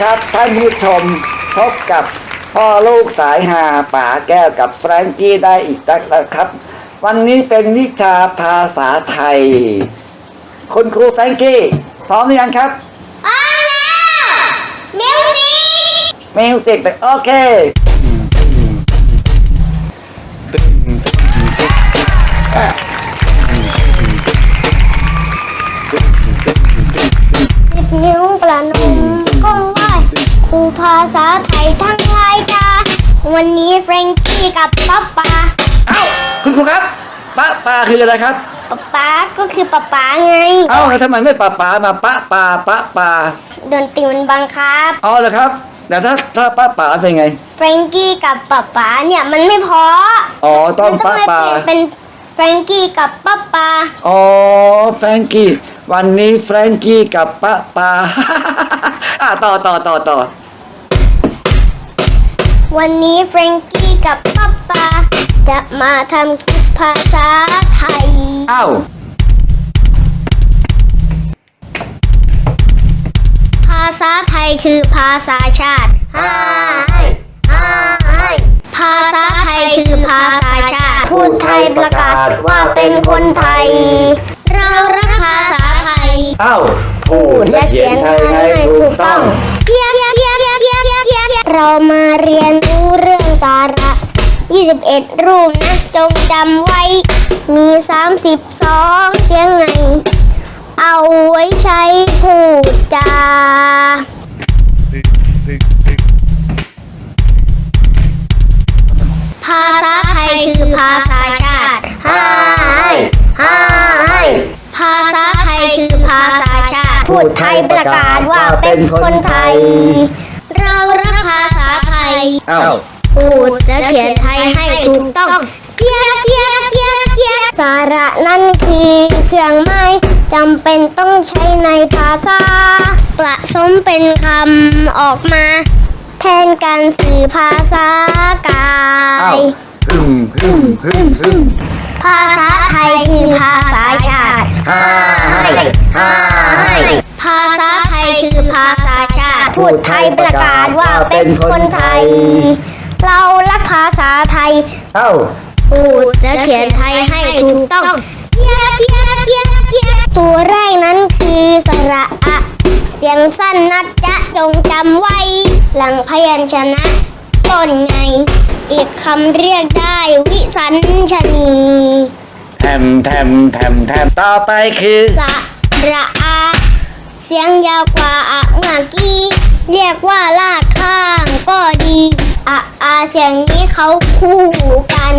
สวัสดีครับ ท่านผู้ชมพบกับพ่อลูกสายหาป๋าแก้วกับแฟรงกี้ได้อีกแล้วครับ วันนี้เป็นวิชาภาษาไทย คุณครูแฟรงกี้ พร้อมหรือยังครับมิวสิกมิวสิกโอเคสิบนิ้วประนมก้มไหว้ ครูภาษาไทยทั้งหลายจ้าวันนี้แฟรงกี้กับป๊าป๊าเอ้าคุณครูครับปะปาคืออะไรครับป๊าป๊าก็คือป๊าป๊าไง เอ้าแล้วทำไมไม่ปะปามาปะปาปะปาดนตรีมันบังคับอ๋อเหรอครับแต่ถ้าถ้าปะปาเป็นไงแฟรงกี้กับป๊าป๊าเนี่ยมันไม่พออ๋อต้องมันปะเลยปาเปลี่ยนเป็นแฟรงกี้กับป๊าป๊าอ๋อแฟรงกี้วันนี้แฟรงกี้กับปะปาอะต่อต่อต่อต่อ วันนี้แฟรงกี้กับป๊าป๊าจะมาทำคลิปภาษาไทย อ้าว ภาษาไทยคือภาษาชาติไภาษาไทยคือภาษาชาติ พูดไทยประกาศว่าเป็นคนไทย เรารักภาษาไทย อ้าว พูดและเขียนไทยให้ถูกต้องเทีย เทียบเรามาเรียนรู้เรื่องสาระ 21 รูปนะ จงจำไว้ มี 32 เสียงไง เอาไว้ใช้พูดจาภาษาไทยคือภาษาชาติภาษาไทยคือภาษาชาติ พูดไทยประกาศว่าเป็นคนไทย อ้าวพูดและเขียนไทยให้ถูกต้องเทียบเทียบเทียบเทียบสาระนั่นคือเครื่องไม้จำเป็นต้องใช้ในภาษาผสมเป็นคำออกมา แทนการสื่อภาษากาอ้าวยพึ่มพึ่มพึ่มพึ่มภาษาไทยคือภาษาชาติ ฮ่าให้ฮ่าให้ภาษาไทยคือภาษาชาติ พูดไทยประกาศว่าเป็นคนไทย เรารักภาษาไทย เอ้าพูดและเขียนไทยให้ถูกต้องเทียบเทียบเทียบเทียบตัวแรกนั้นคือสระอะเสียงสั้นนัดจะจงจำไว้ หลังพยัญชนะต้นไง อีกคำเรียกได้วิสัญชนีแทมแทมแทมแทมต่อไปคือสระอา เสียงยาวกว่าอะเมื่อกี้ เรียกว่าลากข้างก็ดีอะอาเสียงนี้เขาคู่กัน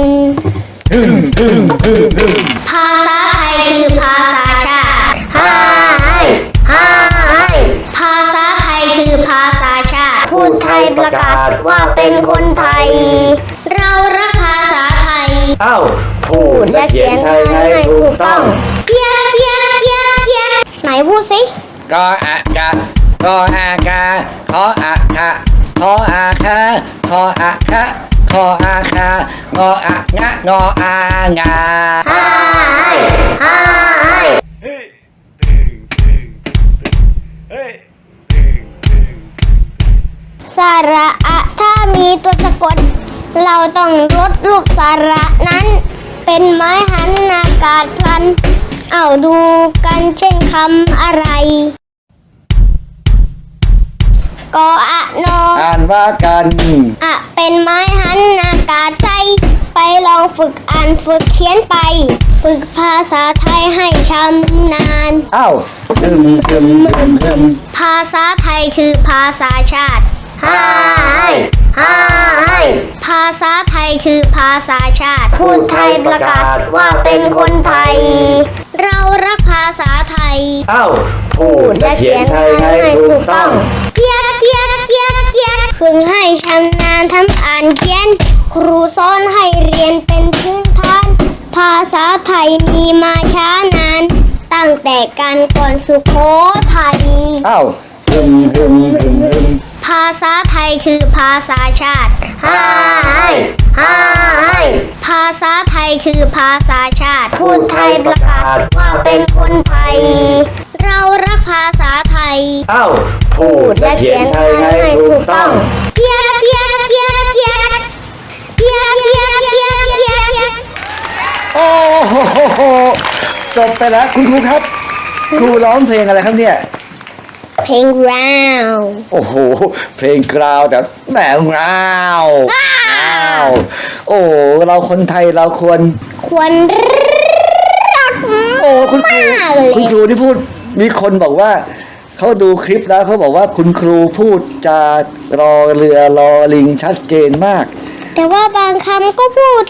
พึ่มพึ่มพึ่มพึ่มภาษาไทยคือภาษาชาติฮ่าฮ่าภาษาไทยคือภาษาชาติพูดไทยประกาศว่าเป็นคนไทย เรารักภาษาไทย เอ้าพูดและเขียนไทยให้ถูกต้องเทียบเทียบเทียบเทียบไหนพูดสิกออากะ กออากาขออาคะขออาคาขออาคะขออาคางออะงะงออางาฮ่าฮ่าระอะถ้ามีตัวสะกด เราต้องลดรูปสระนั้น เป็นไม้หันอากาศพลัน เอาดูกันเช่นคำอะไร กออะนออ่านว่ากัน อะเป็นไม้หันอากาศใสไปลองฝึกอ่านฝึกเขียนไป ฝึกภาษาไทยให้ชำนาญเอ้าพึ่มพึ่มพึ่มพึ่มภาษาไทยคือภาษาชาติฮ่า ฮ่าภาษาไทยคือภาษาชาติพูดไทยประกาศว่าเป็นคนไทย เรารักภาษาไทย เอ้าพูดและเขียนไทยให้ถูกต้องเทียบเทียบเทียบเทียบฝึกให้ชำนาญทำอ่านเขียน ครูสอนให้เรียนเป็นพื้นฐาน ภาษาไทยมีมาช้านาน ตั้งแต่การก่อนสุโขทัยเอ้าพึ่มพึ่มพึ่มพึ่ม ภาษาไทยคือภาษาชาติฮ่าฮ่าภาษาไทยคือภาษาชาติ พูดไทยประกาศว่าเป็นคนไทย เรารักภาษาไทย เอ้า พูดและเขียนไทยให้ถูกต้องเจียบเจียบเจียบเจียบเจียบเจียบเจียบเจียบโอ้โหจบไปแล้วคุณครูครับ ครูร้องเพลงอะไรครับเนี่ย เพลงราวโอ้โห เพลงกราวแต่แหมกราวกราวโอ้เราคนไทยเราควร ควรรักโอ้คุณครูมากเลยคุณครูที่พูดมีคนบอกว่าเขาดูคลิปแล้วเขาบอกว่าคุณครูพูดจารอเรือรอลิงชัดเจนมาก แต่ว่าบางคำก็พูด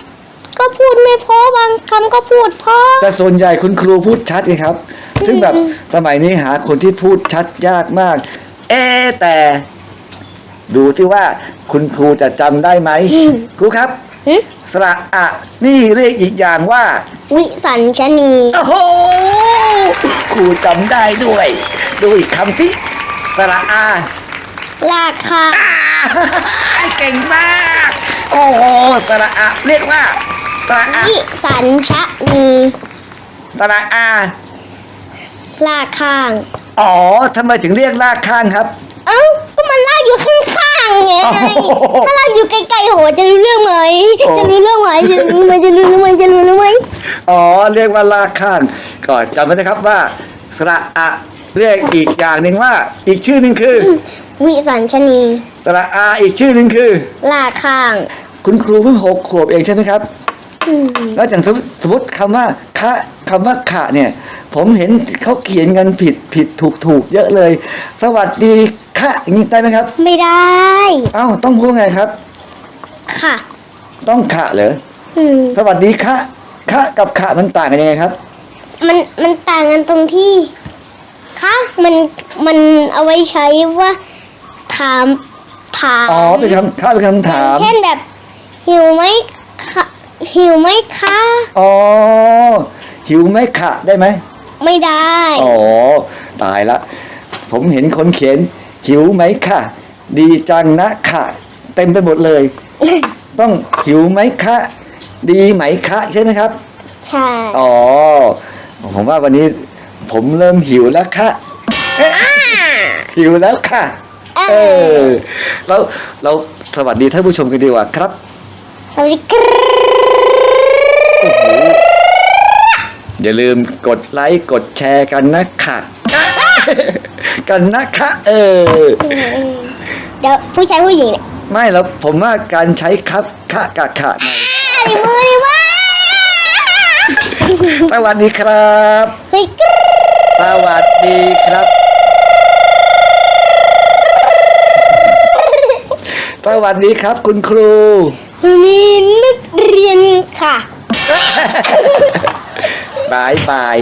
ก็พูดไม่เพอบางคำก็พูดเพอแต่ส่วนใหญ่คุณครูพูดชัดไงครับ ซึ่งแบบสมัยนี้หาคนที่พูดชัดยากมาก เอะแต่ ดูที่ว่าคุณครูจะจำได้ไหมครูครับหึสระอะนี่เรียกอีกอย่างว่า วิสัญชนีโอ้โหครูจำได้ด้วย ดูอีกคำที่สระอาลากค่ะอ่าเก่งมาก โอ้โหสระอะเรียกว่าสระอะวิสัญชนีสระอา ลากข้าง อ๋อทำไมถึงเรียกลากข้างครับ เอ้าก็มันลากอยู่ข้างๆไงโอ้โหถ้าลากอยู่ไกลๆโหจะรู้เรื่องไหมโอ้จะรู้เรื่องไหมจะรู้ไหมจะรู้เรื่องไหมจะรู้เรื่องไหมอ๋อเรียกว่าลากข้างก็จำไว้นะครับว่าสระอะเรียกอีกอย่างหนึ่งว่า อีกชื่อหนึ่งคือ วิสัญชนี สระอาอีกชื่อหนึ่งคือ ลากข้าง คุณครูเพิ่งหกขวบเองใช่ไหมครับอืม แล้วอย่างสมมุติสมมติคำว่าคะคำว่าขะเนี่ย ผมเห็นเขาเขียนกันผิดผิดถูกถูกเยอะเลย สวัสดีคะอย่างนี้ได้ไหมครับ ไม่ได้ เอ้าต้องพูดไงครับ ค่ะ ต้องขะเหรออืมสวัสดีคะคะกับขะมันต่างกันยังไงครับ มันมันต่างกันตรงที่คะมันมันเอาไว้ใช้ว่า ถามถามอ๋อเป็นคำคะเป็นคำถาม เช่นแบบหิวไหมคะ หิวไหมคะ อ๋อ หิวไหมขะได้ไหม ไม่ได้ อ๋อ ตายละ ผมเห็นคนเขียน หิวไหมค่ะดีจังนะค่ะ เต็มไปหมดเลย ต้องหิวไหมคะ ดีไหมคะใช่ไหมครับ ใช่ อ๋อ ผมว่าวันนี้ผมเริ่มหิวแล้วค่ะเอ๊ะหิวแล้วค่ะ เออ เรา เราสวัสดีท่านผู้ชมกันดีกว่าครับ สวัสดีครับ โอ้โหอย่าลืมกดไลค์กดแชร์กันนะค่ะกันนะคะเออ เดี๋ยวผู้ชายผู้หญิงเนี่ยไม่แล้วผมว่าการใช้ครับคะกะขะในอ่าในมือนี่ว่าสวัสดีครับเฮ้ยกรึ๊ดสวัสดีครับสวัสดีครับคุณครูนี่นึกเรียนค่ะ บายบาย